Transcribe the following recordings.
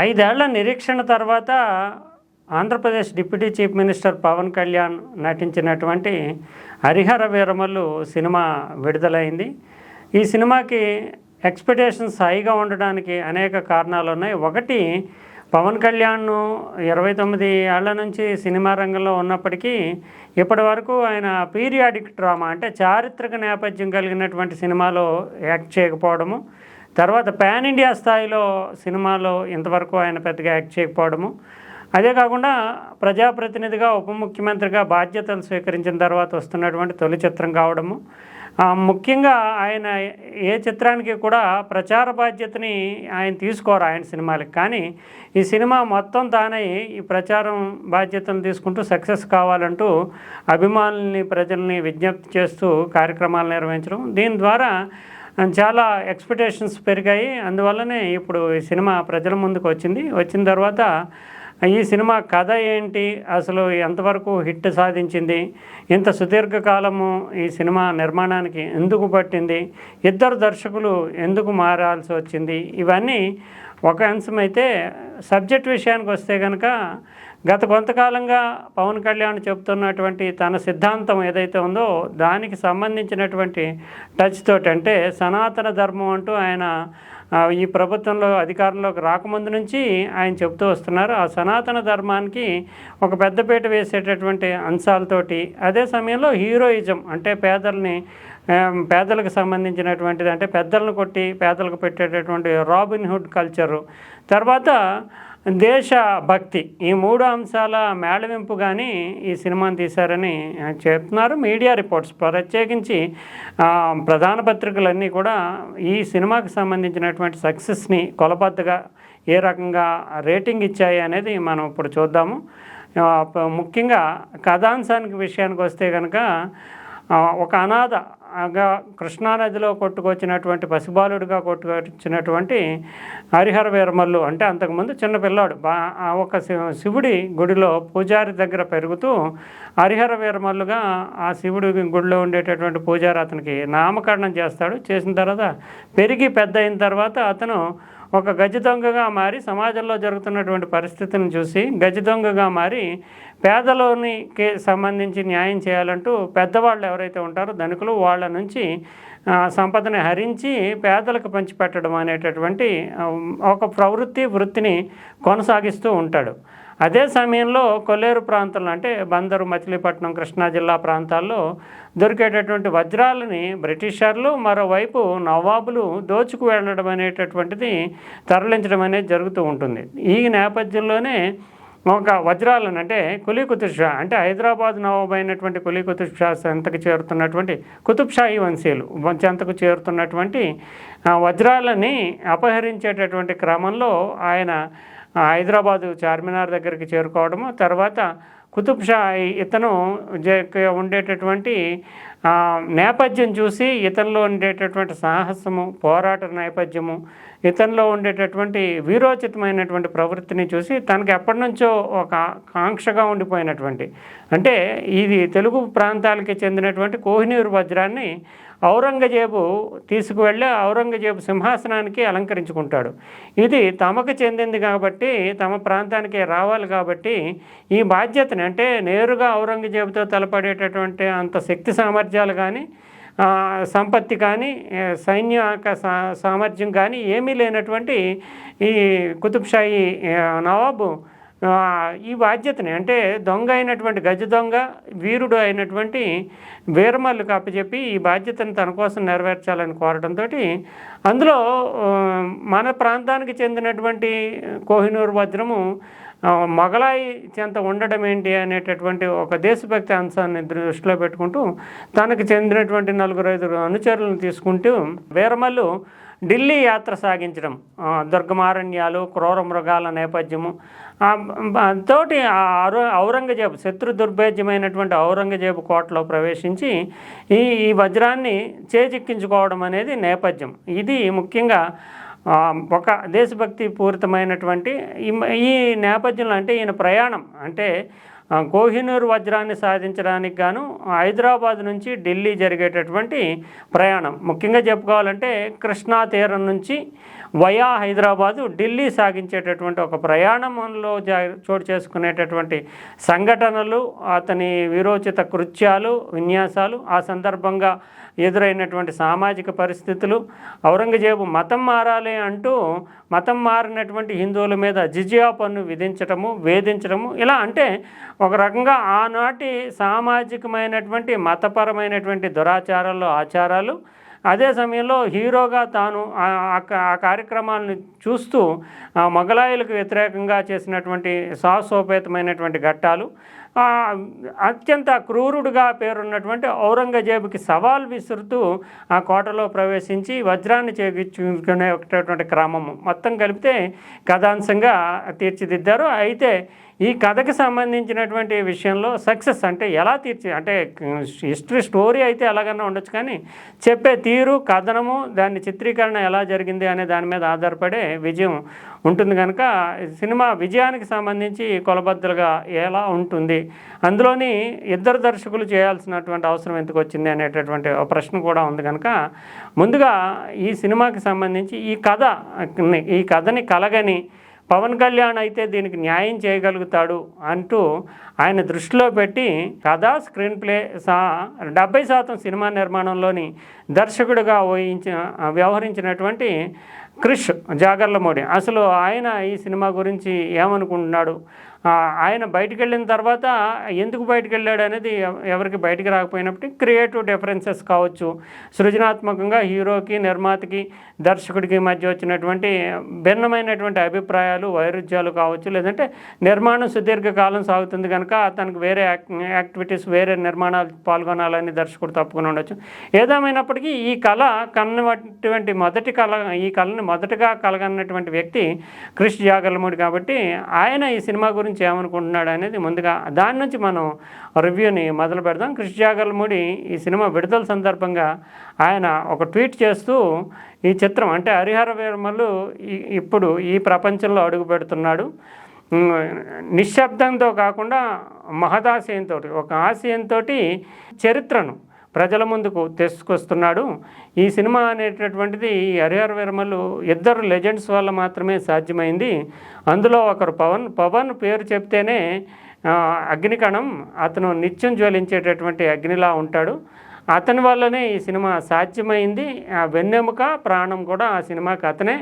ఐదేళ్ళ నిరీక్షణ తర్వాత Andhra Pradesh deputy chief minister Pawan Kalyan నటించినటువంటి హరిహర వీరమల్లు సినిమా విడుదలైంది. ఈ సినిమాకి ఎక్స్పెక్టేషన్స్ హైగా ఉండడానికి అనేక కారణాలు ఉన్నాయి. ఒకటి పవన్ కళ్యాణ్ ఇరవై తొమ్మిది ఏళ్ళ నుంచి సినిమా రంగంలో ఉన్నప్పటికీ ఇప్పటి వరకు ఆయన పీరియాడిక్ డ్రామా అంటే చారిత్రక నేపథ్యం కలిగినటువంటి సినిమాలో యాక్ట్ చేయకపోవడము తర్వాత పాన్ ఇండియా స్థాయిలో సినిమాలో ఇంతవరకు ఆయన పెద్దగా యాక్ట్ చేయకపోవడము. అదే కాకుండా ప్రజాప్రతినిధిగా ఉప ముఖ్యమంత్రిగా బాధ్యతలు స్వీకరించిన తర్వాత వస్తున్నటువంటి తొలి చిత్రం కావడము. ముఖ్యంగా ఆయన ఏ చిత్రానికి కూడా ప్రచార బాధ్యతని ఆయన తీసుకోరు ఆయన సినిమాలకి. కానీ ఈ సినిమా మొత్తం తానై ఈ ప్రచారం బాధ్యతను తీసుకుంటూ సక్సెస్ కావాలంటూ అభిమానుల్ని ప్రజల్ని విజ్ఞప్తి చేస్తూ కార్యక్రమాలు నిర్వహించడం. దీని ద్వారా చాలా ఎక్స్పెక్టేషన్స్ పెరిగాయి. అందువల్లనే ఇప్పుడు ఈ సినిమా ప్రజల ముందుకు వచ్చింది. వచ్చిన తర్వాత ఈ సినిమా కథ ఏంటి? అసలు ఎంతవరకు హిట్ సాధించింది? ఇంత సుదీర్ఘకాలము ఈ సినిమా నిర్మాణానికి ఎందుకు పట్టింది? ఇద్దరు దర్శకులు ఎందుకు మారాల్సి వచ్చింది? ఇవన్నీ ఒక అంశం అయితే సబ్జెక్ట్ విషయానికి వస్తే కనుక గత కొంతకాలంగా పవన్ కళ్యాణ్ చెబుతున్నటువంటి తన సిద్ధాంతం ఏదైతే ఉందో దానికి సంబంధించినటువంటి టచ్ తోటి అంటే సనాతన ధర్మం అంటూ ఆయన ఈ ప్రభుత్వంలో అధికారంలోకి రాకముందు నుంచి ఆయన చెబుతూ వస్తున్నారు. ఆ సనాతన ధర్మానికి ఒక పెద్దపీట వేసేటటువంటి అంశాలతోటి అదే సమయంలో హీరోయిజం అంటే పేదల్ని పేదలకు సంబంధించినటువంటిది అంటే పెద్దలను కొట్టి పేదలకు పెట్టేటటువంటి రాబిన్ హుడ్ కల్చరు. తర్వాత దేశ భక్తి ఈ మూడు అంశాల మేళవింపు కానీ ఈ సినిమాను తీశారని చెప్తున్నారు. మీడియా రిపోర్ట్స్ ప్రత్యేకించి ప్రధాన పత్రికలన్నీ కూడా ఈ సినిమాకి సంబంధించినటువంటి సక్సెస్ని కొలబద్దగా ఏ రకంగా రేటింగ్ ఇచ్చాయి అనేది మనం ఇప్పుడు చూద్దాము. ముఖ్యంగా కథాంశానికి విషయానికి వస్తే కనుక ఒక అనాథ కృష్ణానదిలో కొట్టుకొచ్చినటువంటి పసిబాలుడిగా కొట్టుకొచ్చినటువంటి హరిహర వీరమల్లు అంటే అంతకుముందు చిన్న పిల్లాడు. బా ఆ ఒక శివుడి గుడిలో పూజారి దగ్గర పెరుగుతూ హరిహర వీరమల్లుగా ఆ శివుడి గుడిలో ఉండేటటువంటి పూజారి అతనికి నామకరణం చేస్తాడు. చేసిన తర్వాత పెరిగి పెద్ద అయిన తర్వాత అతను ఒక గజ దొంగగా మారి సమాజంలో జరుగుతున్నటువంటి పరిస్థితిని చూసి గజ దొంగగా మారి పేదలోనికి సంబంధించి న్యాయం చేయాలంటూ పెద్దవాళ్ళు ఎవరైతే ఉంటారో ధనికులు వాళ్ళ నుంచి సంపదని హరించి పేదలకు పంచిపెట్టడం అనేటటువంటి ఒక ప్రవృత్తి వృత్తిని కొనసాగిస్తూ ఉంటాడు. అదే సమయంలో కొల్లేరు ప్రాంతంలో అంటే బందరు మచిలీపట్నం కృష్ణా జిల్లా ప్రాంతాల్లో దొరికేటటువంటి వజ్రాలని బ్రిటిషర్లు మరోవైపు నవాబులు దోచుకు వెళ్ళడం అనేటటువంటిది తరలించడం అనేది జరుగుతూ ఉంటుంది. ఈ నేపథ్యంలోనే ఒక వజ్రాలను అంటే కులీ కుతుబ్ షా అంటే హైదరాబాద్ నవాబ్ అయినటువంటి కులీ కుతుబ్ షా చెంతకు చేరుతున్నటువంటి కుతుబ్ షాహీ వంశీయులు చెంతకు చేరుతున్నటువంటి వజ్రాలని అపహరించేటటువంటి క్రమంలో ఆయన హైదరాబాదు చార్మినార్ దగ్గరికి చేరుకోవడము తర్వాత కుతుబ్ షా ఇతను ఉండేటటువంటి నేపథ్యం చూసి ఇతనిలో ఉండేటటువంటి సాహసము పోరాట నేపథ్యము ఇతనిలో ఉండేటటువంటి వీరోచితమైనటువంటి ప్రవృత్తిని చూసి తనకి ఎప్పటి నుంచో ఒక కాంక్షగా ఉండిపోయినటువంటి. అంటే ఇది తెలుగు ప్రాంతాలకి చెందినటువంటి కోహినూరు వజ్రాన్ని ఔరంగజేబు తీసుకువెళ్ళి ఔరంగజేబు సింహాసనానికి అలంకరించుకుంటాడు. ఇది తమకు చెందింది కాబట్టి తమ ప్రాంతానికి రావాలి కాబట్టి ఈ బాధ్యతని అంటే నేరుగా ఔరంగజేబుతో తలపడేటటువంటి అంత శక్తి సామర్థ్యాలు కానీ సంపత్తి కానీ సైన్య సైన్యక సా- సామర్థ్యం కానీ ఏమీ లేనటువంటి ఈ కుతుబ్షాయి నవాబు ఈ బాధ్యతని అంటే దొంగ అయినటువంటి గజ దొంగ వీరుడు అయినటువంటి వీరమల్లుకు అప్పచెప్పి ఈ బాధ్యతను తన కోసం నెరవేర్చాలని కోరడంతో అందులో మన ప్రాంతానికి చెందినటువంటి కోహినూరు వజ్రము మొగలాయి చెంత ఉండడం ఏంటి అనేటటువంటి ఒక దేశభక్తి అంశాన్ని దృష్టిలో పెట్టుకుంటూ తనకు చెందినటువంటి నలుగురు ఐదుగురు అనుచరులను తీసుకుంటూ వీరమల్లు ఢిల్లీ యాత్ర సాగించడం దుర్గమారణ్యాలు క్రూర మృగాల నేపథ్యము తోటి ఔరంగజేబు శత్రు దుర్భేద్యమైనటువంటి ఔరంగజేబు కోటలో ప్రవేశించి ఈ ఈ వజ్రాన్ని చేజిక్కించుకోవడం అనేది నేపథ్యం. ఇది ముఖ్యంగా ఒక దేశభక్తి పూరితమైనటువంటి ఈ ఈ నేపథ్యంలో అంటే ఈయన ప్రయాణం అంటే కోహినూర్ వజ్రాన్ని సాధించడానికి గాను హైదరాబాద్ నుంచి ఢిల్లీ జరిగేటటువంటి ప్రయాణం. ముఖ్యంగా చెప్పుకోవాలంటే కృష్ణా తీరం నుంచి వయా హైదరాబాదు ఢిల్లీ సాగించేటటువంటి ఒక ప్రయాణంలో జా చోటు చేసుకునేటటువంటి సంఘటనలు అతని వీరోచిత కృత్యాలు విన్యాసాలు ఆ సందర్భంగా ఎదురైనటువంటి సామాజిక పరిస్థితులు. ఔరంగజేబు మతం మారాలి అంటూ మతం మారినటువంటి హిందువుల మీద జిజియా పన్ను విధించటము వేధించడము ఇలా అంటే ఒక రకంగా ఆనాటి సామాజికమైనటువంటి మతపరమైనటువంటి దురాచారాలు ఆచారాలు. అదే సమయంలో హీరోగా తాను ఆ ఆ కార్యక్రమాలను చూస్తూ ఆ మొఘలాయులకు వ్యతిరేకంగా చేసినటువంటి సాహసోపేతమైనటువంటి ఘట్టాలు. అత్యంత క్రూరుడుగా పేరున్నటువంటి ఔరంగజేబుకి సవాల్ విసురుతూ ఆ కోటలో ప్రవేశించి వజ్రాన్ని చేయించుకునేటటువంటి క్రమము. మొత్తం కలిపితే కథాంశంగా తీర్చిదిద్దారు. అయితే ఈ కథకి సంబంధించినటువంటి విషయంలో సక్సెస్ అంటే ఎలా తీర్చి అంటే హిస్టరీ స్టోరీ అయితే ఎలాగన్నా ఉండొచ్చు కానీ చెప్పే తీరు కథనము దాని చిత్రీకరణ ఎలా జరిగింది అనే దాని మీద ఆధారపడే విజయం ఉంటుంది కనుక సినిమా విజయానికి సంబంధించి కొలబద్దలుగా ఎలా ఉంటుంది అందులోని ఇద్దరు దర్శకులు చేయాల్సినటువంటి అవసరం ఎందుకు వచ్చింది అనేటటువంటి ఒక ప్రశ్న కూడా ఉంది కనుక ముందుగా ఈ సినిమాకి సంబంధించి ఈ కథ ఈ కథని కలగని పవన్ కళ్యాణ్ అయితే దీనికి న్యాయం చేయగలుగుతాడు అంటూ ఆయన దృష్టిలో పెట్టి కథ స్క్రీన్ ప్లే సా డెబ్బై శాతం సినిమా నిర్మాణంలోని దర్శకుడిగా వహించిన వ్యవహరించినటువంటి క్రిష్ జాగర్లమూడి. అసలు ఆయన ఈ సినిమా గురించి ఏమనుకుంటున్నాడు? ఆయన బయటకు వెళ్ళిన తర్వాత ఎందుకు బయటకు వెళ్ళాడు అనేది ఎవరికి బయటకు రాకపోయినప్పటికీ క్రియేటివ్ డిఫరెన్సెస్ కావచ్చు. సృజనాత్మకంగా హీరోకి నిర్మాతకి దర్శకుడికి మధ్య వచ్చినటువంటి భిన్నమైనటువంటి అభిప్రాయాలు వైరుధ్యాలు కావచ్చు. లేదంటే నిర్మాణం సుదీర్ఘకాలం సాగుతుంది కనుక తనకు వేరే యాక్- యాక్టివిటీస్ వేరే నిర్మాణాలు పాల్గొనాలని దర్శకుడు తప్పుకుని ఉండొచ్చు. ఏదేమైనప్పటికీ ఈ కళ కన్నటువంటి మొదటి కళ ఈ కళని మొదటగా కలగన్నటువంటి వ్యక్తి కృష్ణ జాగర్లమూడి కాబట్టి ఆయన ఈ సినిమా గురించి ఏమనుకుంటున్నాడు అనేది ముందుగా దాని నుంచి మనం రివ్యూని మొదలు పెడదాం. క్రిష్ జాగర్లమూడి ఈ సినిమా విడుదల సందర్భంగా ఆయన ఒక ట్వీట్ చేస్తూ ఈ చిత్రం అంటే హరిహర వీరమలు ఇప్పుడు ఈ ప్రపంచంలో అడుగు పెడుతున్నాడు. నిశ్శబ్దంతో కాకుండా మహదాశయంతో ఒక ఆశయంతో చరిత్రను ప్రజల ముందుకు తీసుకొస్తున్నాడు ఈ సినిమా అనేటటువంటిది హరిహర వీరమలు ఇద్దరు లెజెండ్స్ వల్ల మాత్రమే సాధ్యమైంది. అందులో ఒకరు పవన్ పవన్ పేరు చెప్తేనే అగ్నికణం అతను నిత్యం జ్వలించేటటువంటి అగ్నిలా ఉంటాడు. అతని వల్లనే ఈ సినిమా సాధ్యమైంది. ఆ వెన్నెముక ప్రాణం కూడా ఆ సినిమాకి అతనే.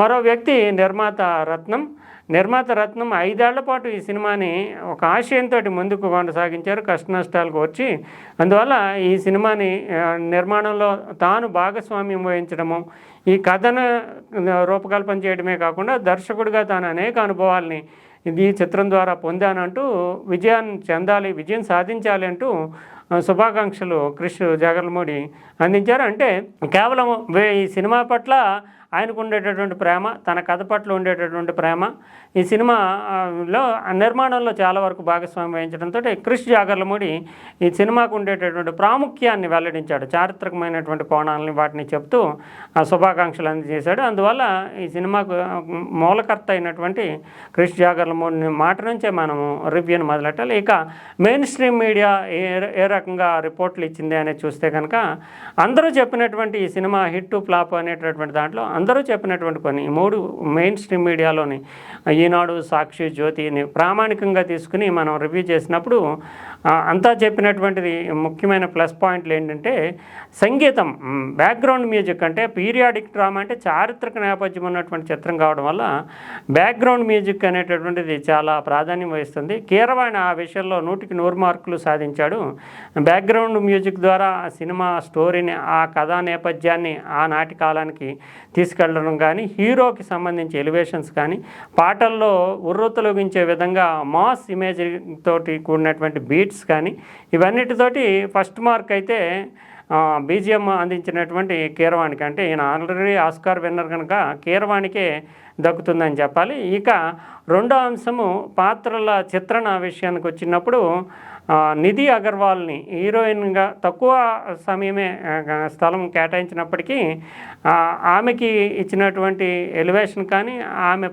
మరో వ్యక్తి నిర్మాత రత్నం. నిర్మాత రత్నం ఐదేళ్ళ పాటు ఈ సినిమాని ఒక ఆశయంతో ముందుకు కొనసాగించారు. కష్ట నష్టాలకు వచ్చి అందువల్ల ఈ సినిమాని నిర్మాణంలో తాను భాగస్వామ్యం వహించడము ఈ కథను రూపకల్పన చేయడమే కాకుండా దర్శకుడిగా తాను అనేక అనుభవాల్ని ఈ చిత్రం ద్వారా పొందానంటూ విజయాన్ని చెందాలి విజయం సాధించాలి అంటూ శుభాకాంక్షలు క్రిష్ జగన్మోడి అందించారు. అంటే కేవలం వే- ఈ సినిమా పట్ల ఆయనకు ఉండేటటువంటి ప్రేమ తన కథ పట్ల ఉండేటటువంటి ప్రేమ ఈ సినిమా లో ఆ నిర్మాణంలో చాలా వరకు భాగస్వామ్యం వహించడంతో క్రిష్ జాగర్లమూడి ఈ సినిమాకు ఉండేటటువంటి ప్రాముఖ్యాన్ని వెల్లడించాడు. చారిత్రకమైనటువంటి కోణాలని వాటిని చెప్తూ ఆ శుభాకాంక్షలు అందజేశాడు. అందువల్ల ఈ సినిమాకు మూలకర్త అయినటువంటి క్రిష్ జాగర్లమూడి మాట నుంచే మనము రివ్యూని మొదలెట్టాలి. ఇక మెయిన్ స్ట్రీమ్ మీడియా ఏ ఏ రకంగా రిపోర్ట్లు ఇచ్చింది అనేది చూస్తే కనుక అందరూ చెప్పినటువంటి ఈ సినిమా హిట్ ఫ్లాప్ అనేటటువంటి దాంట్లో అందరూ చెప్పినటువంటి కొన్ని మూడు మెయిన్ స్ట్రీమ్ మీడియాలోని ఈనాడు సాక్షి జ్యోతిని ప్రామాణికంగా తీసుకుని మనం రివ్యూ చేసినప్పుడు అంతా చెప్పినటువంటిది ముఖ్యమైన ప్లస్ పాయింట్లు ఏంటంటే సంగీతం బ్యాక్గ్రౌండ్ మ్యూజిక్ అంటే పీరియాడిక్ డ్రామా అంటే చారిత్రక నేపథ్యం ఉన్నటువంటి చిత్రం కావడం వల్ల బ్యాక్గ్రౌండ్ మ్యూజిక్ అనేటటువంటిది చాలా ప్రాధాన్యం వహిస్తుంది. కీరవాణి ఆ విషయంలో నూటికి నూరు మార్కులు సాధించాడు. బ్యాక్గ్రౌండ్ మ్యూజిక్ ద్వారా సినిమా స్టోరీని ఆ కథా నేపథ్యాన్ని ఆనాటి కాలానికి తీసుకెళ్ళడం కానీ హీరోకి సంబంధించి ఎలివేషన్స్ కానీ పాటల్లో ఉర్రొత్తలోగించే విధంగా మాస్ ఇమేజ్ తోటి కూడినటువంటి బీట్స్ కానీ ఇవన్నిటితోటి ఫస్ట్ మార్క్ అయితే బీజిఎం అందించినటువంటి కీరవాణికి అంటే ఈయన ఆల్రెడీ ఆస్కార్ విన్నర్ కనుక కీరవాణికే దక్కుతుందని చెప్పాలి. ఇక రెండో అంశము పాత్రల చిత్రణ విషయానికి వచ్చినప్పుడు నిధి అగర్వాల్ని హీరోయిన్గా తక్కువ సమయమే స్థలం కేటాయించినప్పటికీ ఆమెకి ఇచ్చినటువంటి ఎలివేషన్ కానీ ఆమె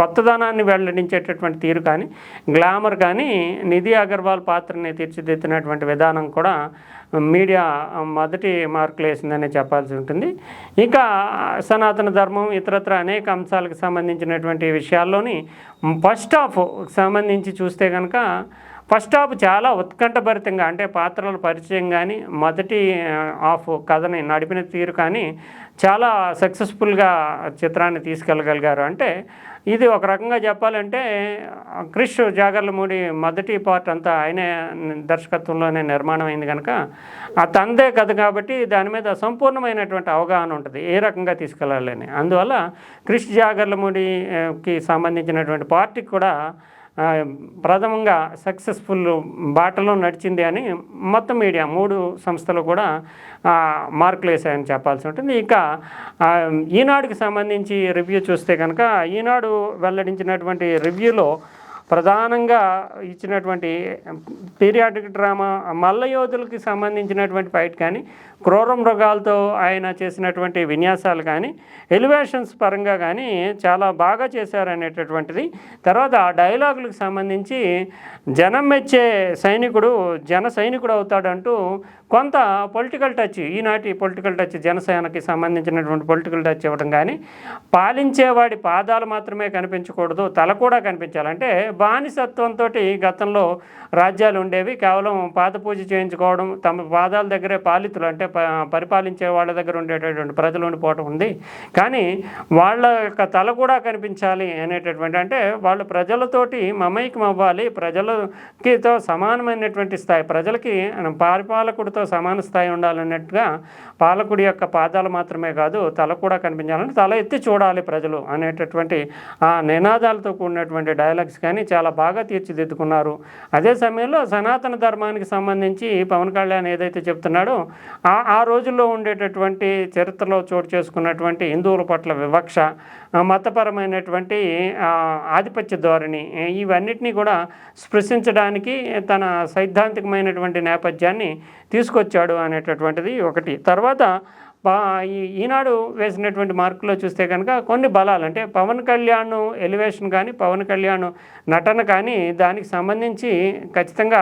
కొత్తదనాన్ని వెల్లడించేటటువంటి తీరు కానీ గ్లామర్ కానీ నిధి అగర్వాల్ పాత్రని తీర్చిదిద్దినటువంటి విధానం కూడా మీడియా మొదటి మార్కులు వేసిందనే చెప్పాల్సి ఉంటుంది. ఇంకా సనాతన ధర్మం ఇతరత్ర అనేక అంశాలకు సంబంధించినటువంటి విషయాల్లోని ఫస్ట్ హాఫ్ సంబంధించి చూస్తే కనుక ఫస్ట్ హాఫ్ చాలా ఉత్కంఠభరితంగా అంటే పాత్రల పరిచయం కానీ మొదటి హాఫ్ కథని నడిపిన తీరు కానీ చాలా సక్సెస్ఫుల్గా చిత్రాన్ని తీసుకెళ్ళగలిగారు. అంటే ఇది ఒక రకంగా చెప్పాలంటే క్రిష్ జాగర్లమూడి మొదటి పార్ట్ అంతా ఆయనే దర్శకత్వంలోనే నిర్మాణం అయింది కనుక ఆ తందే కథ కాబట్టి దాని మీద సంపూర్ణమైనటువంటి అవగాహన ఉంటుంది ఏ రకంగా తీసుకెళ్ళాలని. అందువల్ల క్రిష్ జాగర్లమూడికి సంబంధించినటువంటి పార్టీకి కూడా ప్రథమంగా సక్సెస్ఫుల్ బాటలో నడిచింది అని మొత్తం మీడియా మూడు సంస్థలు కూడా మార్కులు వేశాయని చెప్పాల్సి ఉంటుంది. ఇక ఈనాడుకి సంబంధించి రివ్యూ చూస్తే కనుక ఈనాడు వెల్లడించినటువంటి రివ్యూలో ప్రధానంగా ఇచ్చినటువంటి పీరియాడిక్ డ్రామా మల్ల యోధులకి సంబంధించినటువంటి ఫైట్ కానీ క్రూర మృగాలతో ఆయన చేసినటువంటి విన్యాసాలు కానీ ఎలివేషన్స్ పరంగా కానీ చాలా బాగా చేశారనేటటువంటిది. తర్వాత ఆ డైలాగులకు సంబంధించి జనం మెచ్చే సైనికుడు జన సైనికుడు అవుతాడంటూ కొంత పొలిటికల్ టచ్ ఈనాటి పొలిటికల్ టచ్ జనసేనకి సంబంధించినటువంటి పొలిటికల్ టచ్ ఇవ్వడం కానీ పాలించేవాడి పాదాలు మాత్రమే కనిపించకూడదు తల కూడా కనిపించాలంటే బానిసత్వంతో గతంలో రాజ్యాలు ఉండేవి కేవలం పాద పూజ చేయించుకోవడం తమ పాదాల దగ్గరే పాలితులు అంటే పరిపాలించే వాళ్ళ దగ్గర ఉండేటటువంటి ప్రజలు ఉండిపోవటం ఉంది. కానీ వాళ్ళ యొక్క తల కూడా కనిపించాలి అనేటటువంటి అంటే వాళ్ళు ప్రజలతోటి మమైకం అవ్వాలి ప్రజలకితో సమానమైనటువంటి స్థాయి ప్రజలకి పరిపాలకుడితో సమాన స్థాయి ఉండాలన్నట్టుగా పాలకుడి యొక్క పాదాలు మాత్రమే కాదు తల కూడా కనిపించాలంటే తల ఎత్తి చూడాలి ప్రజలు అనేటటువంటి ఆ నినాదాలతో కూడినటువంటి డైలాగ్స్ కానీ చాలా బాగా తీర్చిదిద్దుకున్నారు. అదే సమయంలో సనాతన ధర్మానికి సంబంధించి పవన్ కళ్యాణ్ ఏదైతే చెప్తున్నాడో ఆ ఆ రోజుల్లో ఉండేటటువంటి చరిత్రలో చోటు చేసుకున్నటువంటి హిందువుల పట్ల వివక్ష మతపరమైనటువంటి ఆధిపత్య ధోరణి ఇవన్నిటినీ కూడా స్పృశించడానికి తన సైద్ధాంతికమైనటువంటి నేపథ్యాన్ని తీసుకొచ్చాడు అనేటటువంటిది ఒకటి. తర్వాత ఈనాడు వేసినటువంటి మార్కులో చూస్తే కనుక కొన్ని బలాలు అంటే పవన్ కళ్యాణ్ ఎలివేషన్ కానీ పవన్ కళ్యాణ్ నటన కానీ దానికి సంబంధించి ఖచ్చితంగా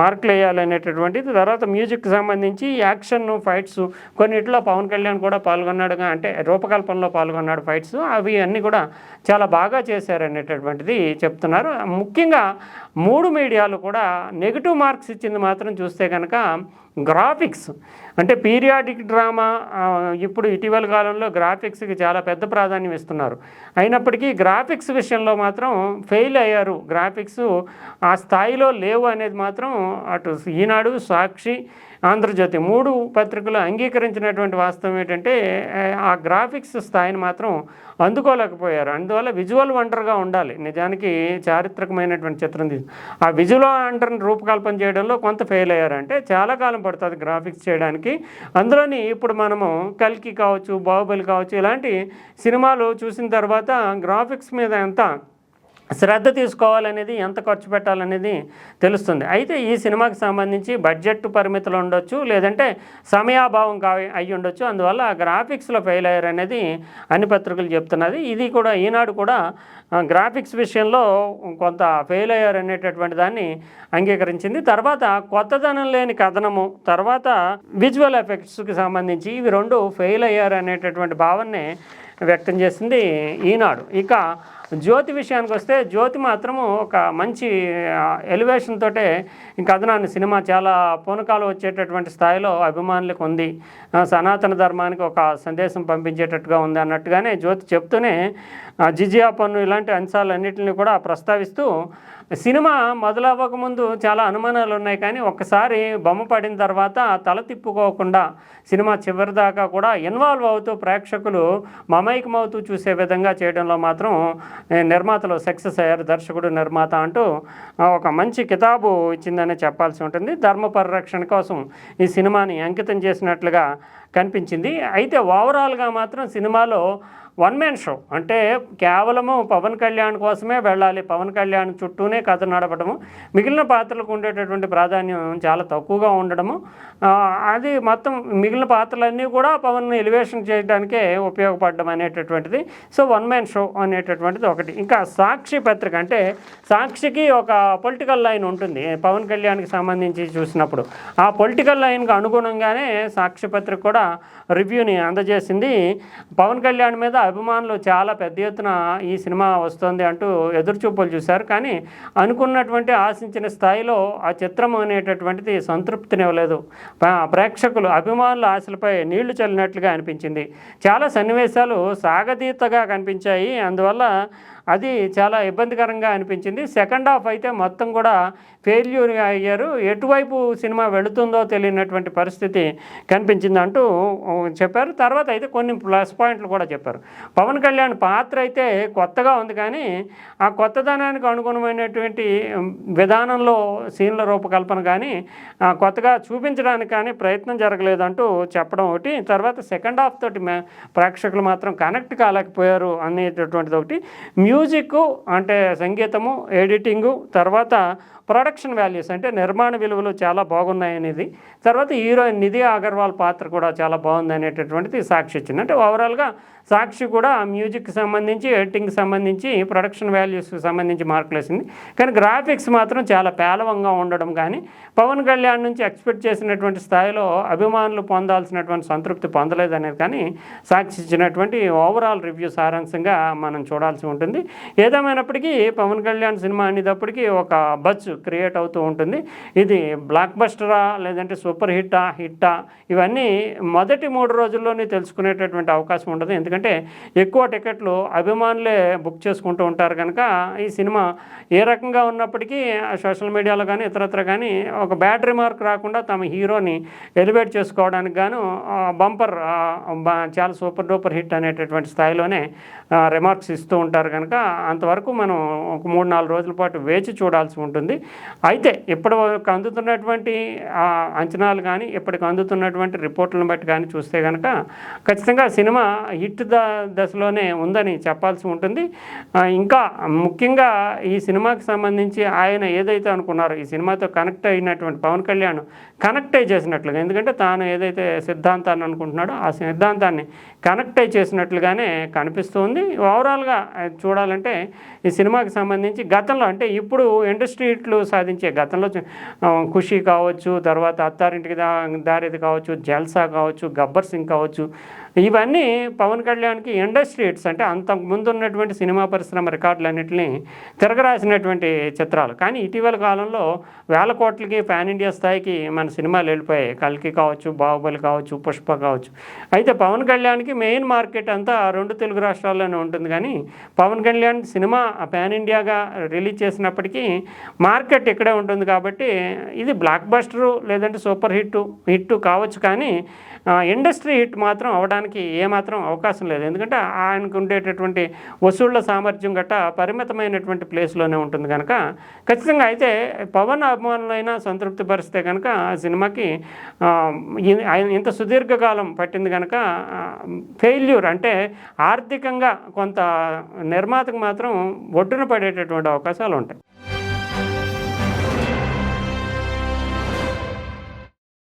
మార్కులు వేయాలనేటటువంటిది. తర్వాత మ్యూజిక్కి సంబంధించి యాక్షన్ ఫైట్స్ కొన్నిట్లో పవన్ కళ్యాణ్ కూడా పాల్గొన్నాడుగా అంటే రూపకల్పనలో పాల్గొన్నాడు ఫైట్స్. అవి అన్నీ కూడా చాలా బాగా చేశారనేటటువంటిది చెప్తున్నారు. ముఖ్యంగా మూడు మీడియాలు కూడా నెగిటివ్ మార్క్స్ ఇచ్చింది మాత్రం చూస్తే కనుక గ్రాఫిక్స్. అంటే పీరియాడిక్ డ్రామా ఇప్పుడు ఇటీవల కాలంలో గ్రాఫిక్స్కి చాలా పెద్ద ప్రాధాన్యం ఇస్తున్నారు. అయినప్పటికీ గ్రాఫిక్స్ విషయంలో మాత్రం ఫెయిల్ అయ్యారు. గ్రాఫిక్స్ ఆ స్థాయిలో లేవు అనేది మాత్రం అటు ఈనాడు సాక్షి ఆంధ్రజ్యోతి మూడు పత్రికలు అంగీకరించినటువంటి వాస్తవం ఏంటంటే ఆ, గ్రాఫిక్స్ స్థాయిని మాత్రం అందుకోలేకపోయారు. అందువల్ల విజువల్ వండర్గా ఉండాలి. నిజానికి చారిత్రకమైనటువంటి చిత్రం తీసి ఆ విజువల్ వండర్ని రూపకల్పన చేయడంలో కొంత ఫెయిల్ అయ్యారంటే చాలా కాలం పడుతుంది గ్రాఫిక్స్ చేయడానికి. అందులోని ఇప్పుడు మనము కల్కి కావచ్చు బాహుబలి కావచ్చు ఇలాంటి సినిమాలు చూసిన తర్వాత గ్రాఫిక్స్ మీద ఎంత శ్రద్ధ తీసుకోవాలనేది ఎంత ఖర్చు పెట్టాలనేది తెలుస్తుంది. అయితే ఈ సినిమాకి సంబంధించి బడ్జెట్ పరిమితులు ఉండొచ్చు లేదంటే సమయాభావం కా అయి ఉండొచ్చు. అందువల్ల గ్రాఫిక్స్లో ఫెయిల్ అయ్యారు అనేది అన్ని పత్రికలు చెప్తున్నది. ఇది కూడా ఈనాడు కూడా గ్రాఫిక్స్ విషయంలో కొంత ఫెయిల్ అయ్యారు అనేటటువంటి దాన్ని అంగీకరించింది. తర్వాత కొత్తదనం లేని కథనము తర్వాత విజువల్ ఎఫెక్ట్స్కి సంబంధించి ఇవి రెండు ఫెయిల్ అయ్యారు అనేటటువంటి భావన్నే వ్యక్తం చేసింది ఈనాడు. ఇక జ్యోతి విషయానికి వస్తే జ్యోతి మాత్రము ఒక మంచి ఎలివేషన్ తోటే ఈ కథనాన్ని సినిమా చాలా పూనకాలు వచ్చేటటువంటి స్థాయిలో అభిమానులకు ఉంది. సనాతన ధర్మానికి ఒక సందేశం పంపించేటట్టుగా ఉంది అన్నట్టుగానే జ్యోతి చెప్తూనే జిజియా పన్ను ఇలాంటి అంశాలన్నింటినీ కూడా ప్రస్తావిస్తూ సినిమా మొదలవ్వకముందు చాలా అనుమానాలు ఉన్నాయి కానీ ఒక్కసారి బొమ్మ పడిన తర్వాత తల తిప్పుకోకుండా సినిమా చివరి దాకా కూడా ఇన్వాల్వ్ అవుతూ ప్రేక్షకులు మమైకమవుతూ చూసే విధంగా చేయడంలో మాత్రం నిర్మాతలు సక్సెస్ అయ్యారు దర్శకుడు నిర్మాత అంటూ ఒక మంచి కితాబు ఇచ్చిందని చెప్పాల్సి ఉంటుంది. ధర్మ పరిరక్షణ కోసం ఈ సినిమాని అంకితం చేసినట్లుగా కనిపించింది. అయితే ఓవరాల్గా మాత్రం సినిమాలో వన్ మ్యాన్ షో అంటే కేవలము పవన్ కళ్యాణ్ కోసమే వెళ్ళాలి. పవన్ కళ్యాణ్ చుట్టూనే కథ నడపడము. మిగిలిన పాత్రలకు ఉండేటటువంటి ప్రాధాన్యం చాలా తక్కువగా ఉండడము. అది మొత్తం మిగిలిన పాత్రలన్నీ కూడా పవన్ ఎలివేషన్ చేయడానికే ఉపయోగపడడం అనేటటువంటిది. సో వన్ మ్యాన్ షో అనేటటువంటిది ఒకటి. ఇంకా సాక్షి పత్రిక అంటే సాక్షికి ఒక పొలిటికల్ లైన్ ఉంటుంది. పవన్ కళ్యాణ్కి సంబంధించి చూసినప్పుడు ఆ పొలిటికల్ లైన్కి అనుగుణంగానే సాక్షి పత్రిక కూడా రివ్యూని అందజేసింది. పవన్ కళ్యాణ్ మీద అభిమానులు చాలా పెద్ద ఎత్తున ఈ సినిమా వస్తుంది అంటూ ఎదురుచూపులు చూశారు. కానీ అనుకున్నటువంటి ఆశించిన స్థాయిలో ఆ చిత్రం అనేటటువంటిది సంతృప్తినివ్వలేదు. ప్రేక్షకులు అభిమానుల ఆశలపై నీళ్ళు చల్లినట్లుగా అనిపించింది. చాలా సన్నివేశాలు సాగతీతగా కనిపించాయి. అందువల్ల అది చాలా ఇబ్బందికరంగా అనిపించింది. సెకండ్ హాఫ్ అయితే మొత్తం కూడా ఫెయిల్యూర్ అయ్యారు. ఎటువైపు సినిమా వెళుతుందో తెలియనటువంటి పరిస్థితి కనిపించింది అంటూ చెప్పారు. తర్వాత అయితే కొన్ని ప్లస్ పాయింట్లు కూడా చెప్పారు. పవన్ కళ్యాణ్ పాత్ర అయితే కొత్తగా ఉంది కానీ ఆ కొత్తదనానికి అనుగుణమైనటువంటి విధానంలో సీన్ల రూపకల్పన కానీ ఆ, కొత్తగా చూపించడానికి కానీ ప్రయత్నం జరగలేదంటూ చెప్పడం ఒకటి. తర్వాత సెకండ్ హాఫ్ తోటి ప్రేక్షకులు మాత్రం కనెక్ట్ కాలేకపోయారు అనేటటువంటిది ఒకటి. మ్యూజిక్ అంటే సంగీతము ఎడిటింగు తర్వాత ప్రొడక్షన్ వాల్యూస్ అంటే నిర్మాణ విలువలు చాలా బాగున్నాయనేది. తర్వాత హీరోయిన్ నిధి అగర్వాల్ పాత్ర కూడా చాలా బాగుంది అనేటటువంటిది సాక్షి ఇచ్చింది. అంటే ఓవరాల్గా సాక్షి కూడా మ్యూజిక్కి సంబంధించి ఎడిటింగ్కి సంబంధించి ప్రొడక్షన్ వాల్యూస్కి సంబంధించి మార్కులు వేసింది. కానీ గ్రాఫిక్స్ మాత్రం చాలా పేలవంగా ఉండడం కానీ పవన్ కళ్యాణ్ నుంచి ఎక్స్పెక్ట్ చేసినటువంటి స్థాయిలో అభిమానులు పొందాల్సినటువంటి సంతృప్తి పొందలేదనేది కానీ సాక్షి ఇచ్చినటువంటి ఓవరాల్ రివ్యూ సారాంశంగా మనం చూడాల్సి ఉంటుంది. ఏదేమైనప్పటికీ పవన్ కళ్యాణ్ సినిమా అనేటప్పటికీ ఒక బజ్ క్రియేట్ అవుతూ ఉంటుంది. ఇది బ్లాక్ బస్టరా లేదంటే సూపర్ హిట్టా హిట్టా ఇవన్నీ మొదటి మూడు రోజుల్లోనే తెలుసుకునేటటువంటి అవకాశం ఉండదు. ఎందుకంటే ఎక్కువ టికెట్లు అభిమానులే బుక్ చేసుకుంటూ ఉంటారు కనుక ఈ సినిమా ఏ రకంగా ఉన్నప్పటికీ సోషల్ మీడియాలో కానీ ఇతరత్ర కానీ ఒక బ్యాడ్ రిమార్క్ రాకుండా తమ హీరోని ఎలివేట్ చేసుకోవడానికి గాను బంపర్ చాలా సూపర్ డూపర్ హిట్ అనేటటువంటి స్థాయిలోనే రిమార్క్స్ ఇస్తూ ఉంటారు కనుక అంతవరకు మనం ఒక మూడు నాలుగు రోజుల పాటు వేచి చూడాల్సి ఉంటుంది. అయితే ఇప్పటి వరకు అందుతున్నటువంటి అంచనాలు కానీ ఇప్పటికి అందుతున్నటువంటి రిపోర్ట్లను బట్టి కానీ చూస్తే కనుక ఖచ్చితంగా సినిమా హిట్ ద దశలోనే ఉందని చెప్పాల్సి ఉంటుంది. ఇంకా ముఖ్యంగా ఈ సినిమాకి సంబంధించి ఆయన ఏదైతే అనుకున్నారో ఈ సినిమాతో కనెక్ట్ అయినటువంటి పవన్ కళ్యాణ్ కనెక్ట్ అయి చేసినట్లుగా. ఎందుకంటే తాను ఏదైతే సిద్ధాంతాన్ని అనుకుంటున్నాడో ఆ సిద్ధాంతాన్ని కనెక్ట్ అయి చేసినట్లుగానే కనిపిస్తుంది. ఓవరాల్గా చూడాలంటే ఈ సినిమాకి సంబంధించి గతంలో అంటే ఇప్పుడు ఇండస్ట్రీ హిట్లు సాధించే గతంలో ఖుషి కావచ్చు తర్వాత అత్తారింటికి దా దారిది కావచ్చు జల్సా కావచ్చు గబ్బర్ సింగ్ కావచ్చు. ఇవన్నీ పవన్ కళ్యాణ్కి ఇండస్ట్రీ హిట్స్ అంటే అంతకు ముందు ఉన్నటువంటి సినిమా పరిశ్రమ రికార్డులన్నింటినీ తిరగరాసినటువంటి చిత్రాలు. కానీ ఇటీవల కాలంలో వేల కోట్లకి పాన్ ఇండియా స్థాయికి మన సినిమాలు వెళ్ళిపోయాయి. కల్కి కావచ్చు బాహుబలి కావచ్చు పుష్ప కావచ్చు. అయితే పవన్ కళ్యాణ్కి మెయిన్ మార్కెట్ అంతా రెండు తెలుగు రాష్ట్రాల్లోనే ఉంటుంది. కానీ పవన్ కళ్యాణ్ సినిమా పాన్ ఇండియాగా రిలీజ్ చేసినప్పటికీ మార్కెట్ ఇక్కడే ఉంటుంది కాబట్టి ఇది బ్లాక్ బస్టరు లేదంటే సూపర్ హిట్ హిట్ కావచ్చు. కానీ ఇండస్ట్రీ హిట్ మాత్రం అవడానికి ఏమాత్రం అవకాశం లేదు. ఎందుకంటే ఆయనకు ఉండేటటువంటి వసూళ్ళ సామర్థ్యం గట్ట పరిమితమైనటువంటి ప్లేస్లోనే ఉంటుంది కనుక. ఖచ్చితంగా అయితే పవన్ అభిమానులైనా సంతృప్తి పరిస్తే కనుక సినిమాకి ఆయన ఇంత సుదీర్ఘకాలం పట్టింది కనుక ఫెయిల్యూర్ అంటే ఆర్థికంగా కొంత నిర్మాతకు మాత్రం ఒడ్డున పడేటటువంటి అవకాశాలు ఉంటాయి.